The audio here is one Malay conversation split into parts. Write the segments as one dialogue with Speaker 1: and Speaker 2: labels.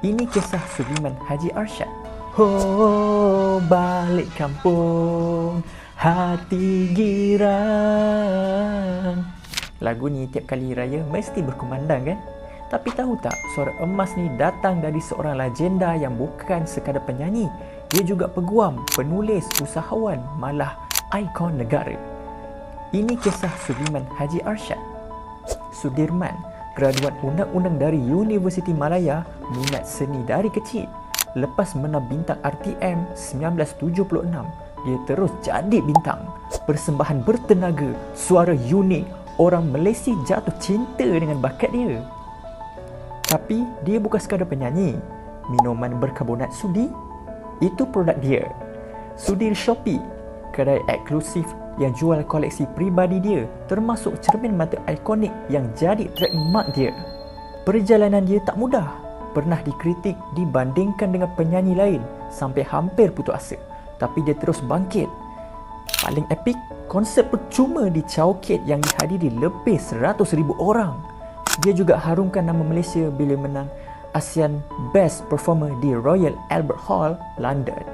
Speaker 1: Ini kisah Sudirman Haji Arsyad. Ho balik kampung hati girang. Lagu ni tiap kali raya mesti berkumandang kan? Tapi tahu tak, suara emas ni datang dari seorang legenda yang bukan sekadar penyanyi. Dia juga peguam, penulis, usahawan, malah ikon negara. Ini kisah Sudirman Haji Arsyad. Sudirman, graduat undang-undang dari Universiti Malaya, minat seni dari kecil. Lepas menang bintang RTM 1976, dia terus jadi bintang. Persembahan bertenaga, suara unik, orang Malaysia jatuh cinta dengan bakat dia. Tapi dia bukan sekadar penyanyi. Minuman berkarbonat sudi, itu produk dia. Sudir Shopee, kedai eksklusif yang jual koleksi pribadi dia termasuk cermin mata ikonik yang jadi trademark dia. Perjalanan dia tak mudah. Pernah dikritik dibandingkan dengan penyanyi lain sampai hampir putus asa. Tapi dia terus bangkit. Paling epik, konsert percuma di Chowkit yang dihadiri lebih 100,000 orang. Dia juga harumkan nama Malaysia bila menang ASEAN Best Performer di Royal Albert Hall, London.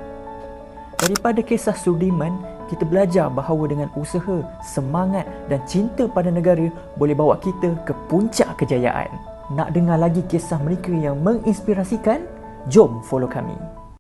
Speaker 1: Daripada kisah Sudirman, kita belajar bahawa dengan usaha, semangat dan cinta pada negara boleh bawa kita ke puncak kejayaan. Nak dengar lagi kisah mereka yang menginspirasikan? Jom follow kami.